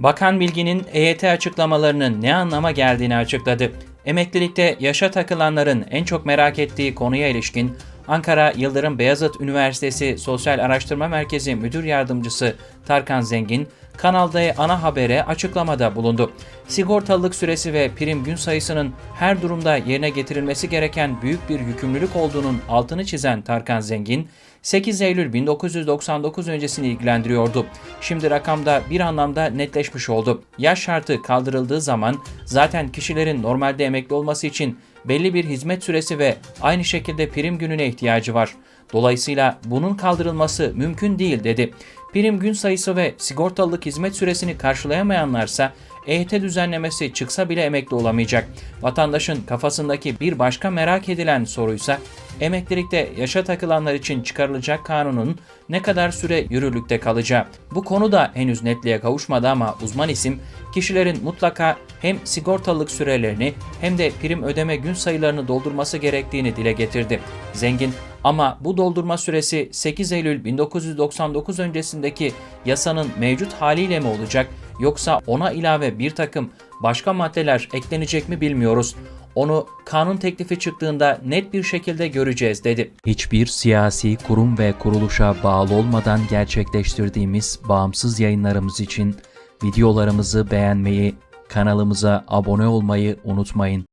Bakan Bilgin'in EYT açıklamalarının ne anlama geldiğini açıkladı. Emeklilikte yaşa takılanların en çok merak ettiği konuya ilişkin Ankara Yıldırım Beyazıt Üniversitesi Sosyal Araştırma Merkezi Müdür Yardımcısı Tarkan Zengin, Kanal D ana habere açıklamada bulundu. Sigortalılık süresi ve prim gün sayısının her durumda yerine getirilmesi gereken büyük bir yükümlülük olduğunun altını çizen Tarkan Zengin, 8 Eylül 1999 öncesini ilgilendiriyordu. Şimdi rakamda bir anlamda netleşmiş oldu. Yaş şartı kaldırıldığı zaman zaten kişilerin normalde emekli olması için belli bir hizmet süresi ve aynı şekilde prim gününe ihtiyacı var. Dolayısıyla bunun kaldırılması mümkün değil dedi. Prim gün sayısı ve sigortalılık hizmet süresini karşılayamayanlarsa EYT düzenlemesi çıksa bile emekli olamayacak. Vatandaşın kafasındaki bir başka merak edilen soruysa emeklilikte yaşa takılanlar için çıkarılacak kanunun ne kadar süre yürürlükte kalacağı. Bu konu da henüz netliğe kavuşmadı ama uzman isim kişilerin mutlaka hem sigortalılık sürelerini hem de prim ödeme gün sayılarını doldurması gerektiğini dile getirdi. Zengin ama bu doldurma süresi 8 Eylül 1999 öncesindeki yasanın mevcut haliyle mi olacak yoksa ona ilave bir takım başka maddeler eklenecek mi bilmiyoruz. Onu kanun teklifi çıktığında net bir şekilde göreceğiz dedi. Hiçbir siyasi kurum ve kuruluşa bağlı olmadan gerçekleştirdiğimiz bağımsız yayınlarımız için videolarımızı beğenmeyi, kanalımıza abone olmayı unutmayın.